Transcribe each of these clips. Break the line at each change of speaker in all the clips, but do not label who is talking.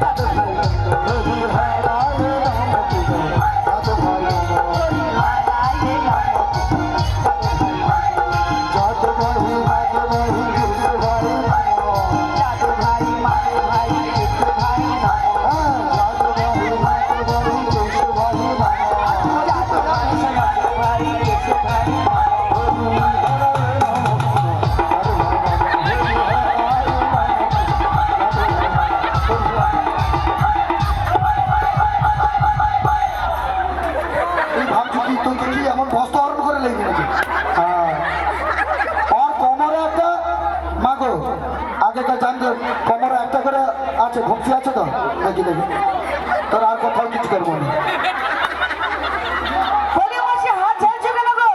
Bye. মাগো আগেকার জানতো কোমরে একটা করে আছে ভক্তি আছে তো? দেখি দেখি? তোর আর কোথাও কিছু করব না।
বলি মাসি হাত ঝাড়ছো কেন গো?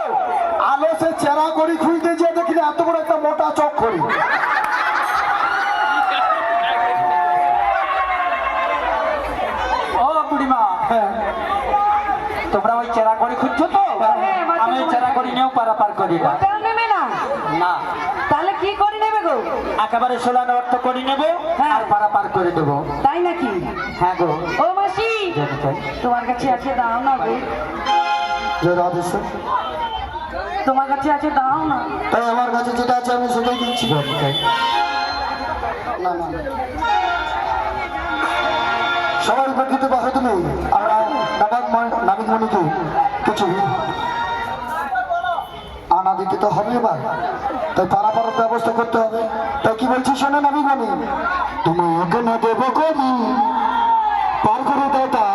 আলো সে চেরা করি খুঁজতে যেয়ে দেখি না এত বড় একটা মোটা চক করি।
ও বুড়িমা
হ্যাঁ।
তোমরা ওই চেরা করে খুঁজছো তো?
হ্যাঁ,
আমি চেরা করে নিয়েও পারাপার করি না।
না। তাহলে কি করে নেবে গো?
একেবারে সোলানো অর্থ করে নেব
হ্যাঁ।
আর পারাপার করে দেবো।
তাই নাকি?
হ্যাঁ গো।
ও মাসি
যেতে চাই।
তোমার কাছে আছে দাও না গো।
রাধেশ্বর
তোমার কাছে আছে দাও না।
তাই আমার কাছে যেটা আছে আমি সেটাই দিচ্ছি।
যেতে চাই
না না। সবাই উপকৃত বা হয়তো নেই। আর নাবিক মণিকে কিছু আনা দিতে তো হবে এবার। তাই পারাপারের ব্যবস্থা করতে হবে। তাই কি বলছি শোনেন আমি বলি তুমি এখানে দেবো কবি? পার করে দেয় তাড়াতাড়ি